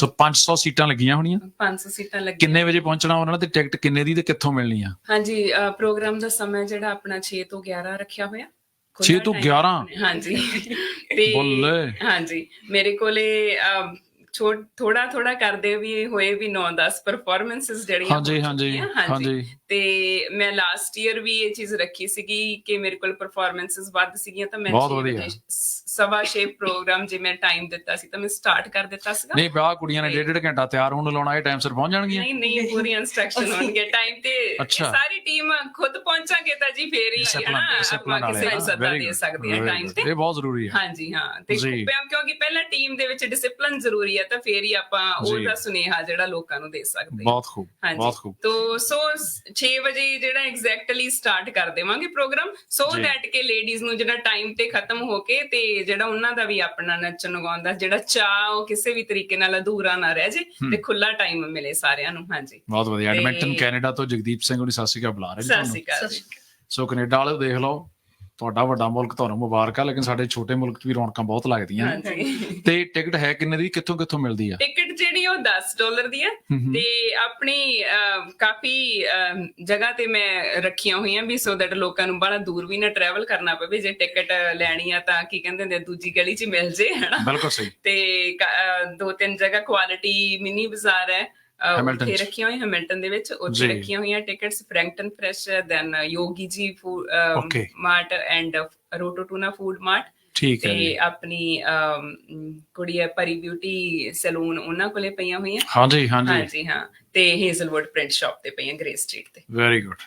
ਸੋ 500 ਸੀਟਾਂ ਲੱਗੀਆਂ ਹੋਣੀਆਂ? 500 ਸੀਟਾਂ ਲੱਗੀਆਂ। ਕਿੰਨੇ ਵਜੇ ਪਹੁੰਚਣਾ ਉਹਨਾਂ ਨੇ ਤੇ ਟਿਕਟ ਕਿੰਨੇ ਦੀ ਤੇ ਕਿੱਥੋਂ ਮਿਲਣੀ ਆ? ਹਾਂਜੀ ਪ੍ਰੋਗਰਾਮ ਦਾ ਸਮਾਂ ਜਿਹੜਾ ਆਪਣਾ 6 ਤੋਂ 11 ਰੱਖਿਆ ਹੋਇਆ। ਖੁੱਲ੍ਹਾ 6 ਤੋਂ time 11 ਹਾਂਜੀ। ਤੇ ਬੱਲੇ। ਹਾਂਜੀ ਮੇਰੇ ਕੋਲੇ ਥੋੜਾ ਥੋੜਾ ਕਰਦੇ ਵੀ ਹੋਏ ਵੀ 9-10 ਪਰਫਾਰਮੈਂਸਸ ਜਿਹੜੀਆਂ ਹਾਂਜੀ, ਹਾਂਜੀ, ਹਾਂਜੀ। ਤੇ ਮੈਂ ਲਾਸਟ ਈਅਰ ਵੀ ਇਹ ਚੀਜ਼ ਰੱਖੀ ਸੀਗੀ ਕਿ ਮੇਰੇ ਕੋਲ ਪਰਫਾਰਮੈਂਸਸ ਵੱਧ ਸੀਗੀਆਂ ਤਾਂ ਮੈਂ ਬਹੁਤ ਵਧੀਆ। ਸਵਾ ਛੇ ਪ੍ਰੋਗਰਾਮ ਜੇ ਮੈਂ ਟਾਈਮ ਦਿੱਤਾ ਸੀ ਤਾਂ ਮੈਂ ਸਟਾਰਟ ਕਰ ਦਿੱਤਾ ਸੀਗਾ। ਨਹੀਂ ਵਿਆਹ ਕੁੜੀਆਂ ਨੇ ਡੇਢ ਡੇਢ ਘੰਟਾ ਤਿਆਰ ਹੋਣ ਨੂੰ ਲਾਉਣਾ ਇਹ ਟਾਈਮ ਸਿਰ ਪਹੁੰਚ ਜਾਣਗੀਆਂ? ਨਹੀਂ ਨਹੀਂ ਪੂਰੀ ਇਨਸਟਰਕਸ਼ਨ ਹੋਣਗੇ ਟਾਈਮ ਤੇ। ਸਾਰੀ ਟੀਮ ਖੁਦ ਪਹੁੰਚਾਂਗੇ ਤਾਂ ਜੀ ਫੇਰ ਹੀ ਹੈ ਡਿਸਪਲਿਨ ਨਾ ਡਿਸਪਲਿਨ ਆਪਾਂ ਕਿਸੇ ਨੂੰ। ਸੱਦਾ ਦੇ ਸਕਦੇ ਹਾਂ very ਟਾਈਮ. ਤੇ। ਇਹ ਬਹੁਤ ਜ਼ਰੂਰੀ ਹੈ ਹਾਂਜੀ ਹਾਂ। ਤੇ ਕਿਉਂਕਿ ਪਹਿਲਾਂ ਟੀਮ ਦੇ ਵਿੱਚ ਡਿਸਪਲਿਨ ਜ਼ਰੂਰੀ ਹੈ ਤਾਂ ਫੇਰ ਹੀ ਆਪਾਂ। ਉਹਦਾ ਸੁਨੇਹਾ ਜਿਹੜਾ ਲੋਕਾਂ ਨੂੰ ਦੇ ਸਕਦੇ ਹਾਂ ਬਹੁਤ ਖੂਬ ਬਹੁਤ ਖੂਬ। ਤੋ ਸੋ 6 ਵਜੇ ਜਿਹੜਾ ਐਗਜ਼ੈਕਟਲੀ ਸਟਾਰਟ ਕਰ ਦੇਵਾਂਗੇ ਪ੍ਰੋਗਰਾਮ ਸੋ। ਦੈਟ ਕਿ ਲੇਡੀਜ਼ ਨੂੰ ਜਿਹੜਾ ਟਾਈਮ ਤੇ ਖਤਮ ਹੋ ਕੇ ਤੇ ਜਿਹੜਾ ਉਹਨਾਂ ਦਾ ਵੀ ਆਪਣਾ ਨੱਚਣ ਗਾਉਣ ਦਾ ਜਿਹੜਾ ਚਾਹ ਉਹ ਕਿਸੇ ਵੀ ਤਰੀਕੇ ਨਾਲ ਅਧੂਰਾ ਨਾ ਰਹਿ ਜੇ ਤੇ ਖੁੱਲਾ ਟਾਈਮ ਮਿਲੇ ਸਾਰਿਆਂ ਨੂੰ ਹਾਂਜੀ। ਬਹੁਤ ਵਧੀਆ। ਐਡਮਿੰਟਨ ਕੈਨੇਡਾ ਤੋਂ ਜਗਦੀਪ ਸਿੰਘ ਸਤਿ ਸ਼੍ਰੀ ਅਕਾਲ ਬੁਲਾ ਰਹੇ ਨੇ ਅਕਾਲ ਜੀ। ਸੋ ਕੈਨੇਡਾ ਵਾਲੇ ਦੇਖ ਲਓ ਤੁਹਾਡਾ ਵੱਡਾ ਮੁਲਕ ਤੁਹਾਨੂੰ ਮੁਬਾਰਕਾਂ ਲੇਕਿਨ ਸਾਡੇ ਛੋਟੇ ਮੁਲਕ 'ਚ ਵੀ ਰੌਣਕਾਂ ਬਹੁਤ ਲੱਗਦੀਆਂ। ਤੇ ਟਿਕਟ ਹੈ ਕਿੰਨੇ ਦੀ? ਕਿੱਥੋਂ ਕਿੱਥੋਂ ਮਿਲਦੀ ਆ? ਟਿਕਟ ਜਿਹੜੀ ਉਹ 10 ਡਾਲਰ ਦੀ ਹੈ। ਤੇ ਆਪਣੀ ਕਾਫੀ ਜਗ੍ਹਾ ਤੇ ਮੈਂ ਰੱਖੀਆਂ ਹੋਈਆਂ ਵੀ ਸੋ ਦੈਟ ਲੋਕਾਂ ਨੂੰ ਬੜਾ ਦੂਰ ਵੀ ਨਾ ਟਰੈਵਲ ਕਰਨਾ ਪਵੇ ਜੇ ਟਿਕਟ ਲੈਣੀ ਆ ਤਾਂ ਕੀ ਕਹਿੰਦੇ ਨੇ ਦੂਜੀ ਗਲੀ 'ਚ ਮਿਲ ਜੇ ਹਨਾ ਬਿਲਕੁਲ ਸਹੀ ਤੇ ਦੋ ਤਿੰਨ ਜਗ੍ਹਾ ਕੁਆਲਿਟੀ ਮਿਨੀ ਬਾਜ਼ਾਰ ਹੈ ਉੱਥੇ। ਰੱਖੀਆਂ ਹੋਈਆਂ ਹੈਮਿਲਟਨ ਦੇ ਵਿੱਚ ਉੱਥੇ। ਰੱਖੀਆਂ ਹੋਈਆਂ tickets Frankton fresh then Yogi ji. Mart and ਰੋਟੋ tuna food mart ਠੀਕ ਹੈ ਤੇ ਆਪਣੀ ਕੁੜੀ ਹੈ ਪਰੀ ਬਿਊਟੀ ਸੈਲੂਨ ਉਹਨਾਂ ਕੋਲੇ ਪਈਆਂ ਹੋਈਆਂ। ਹਾਂਜੀ ਹਾਂਜੀ। ਹਾਂਜੀ ਹਾਂ। ਤੇ ਹੇਜ਼ਲਵੁੱਡ ਪ੍ਰਿੰਟ ਸ਼ਾਪ ਤੇ ਪਈਆਂ ਗ੍ਰੇ ਸਟਰੀਟ ਤੇ। Very good